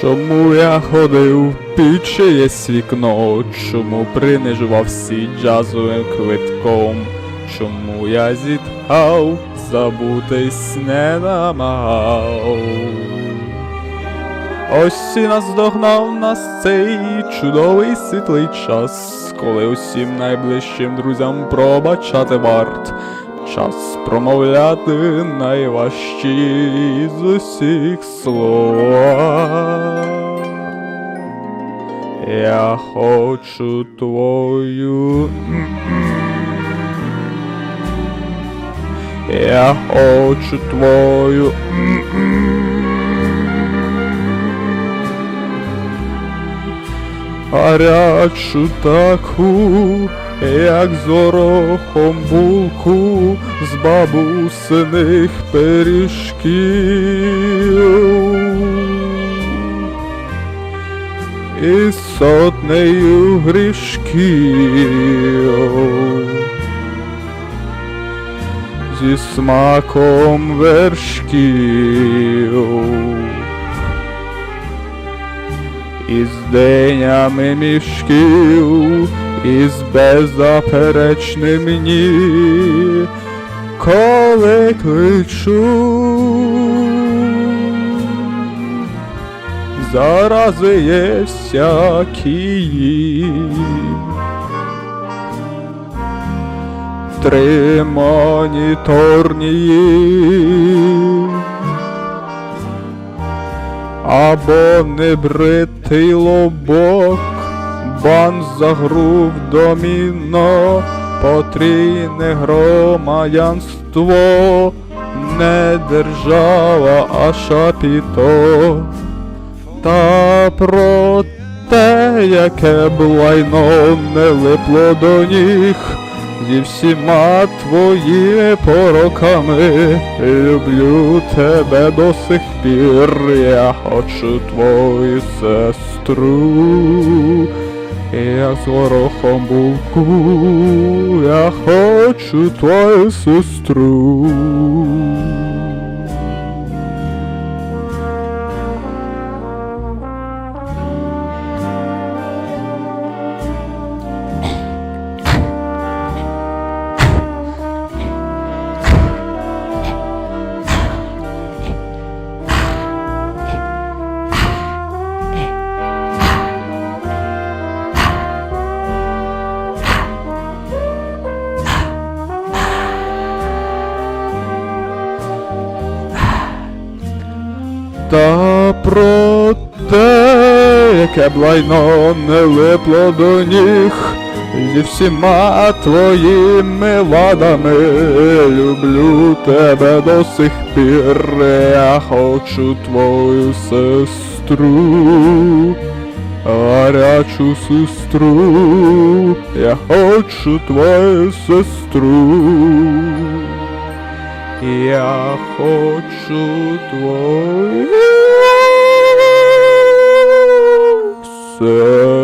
Чому я ходив під чиєсь вікно? Чому принижував всі джазовим квитком? Чому я зітхав, забутись не намагав? Ось і наздогнав нас цей чудовий світлий час, коли усім найближчим друзям пробачати варт. Час промовляти найважчі з усіх слова. Я хочу твою. Я хочу твою. Гарячу таку, як з горохом булку з бабусиних пиріжків. І сотнею грішків зі смаком вершків. Із денями мішків, із беззаперечним ні, коли кличу. Зарази є всякі. Три моніторні або небритий лобок, бан за гру в доміно, потрійне громадянство, не держава, а шапіто. Та про те, яке б лайно не липло до ніг, зі всіма твоїми пороками. Люблю тебе до сих пір, я хочу твою сестру, як з горохом булку, я хочу твою сестру. Та про те, яке б лайно не липло до ніг, зі всіма твоїми вадами люблю тебе до сих пір, я хочу твою сестру, гарячу сестру, я хочу твою сестру. Я хочу твою сестру.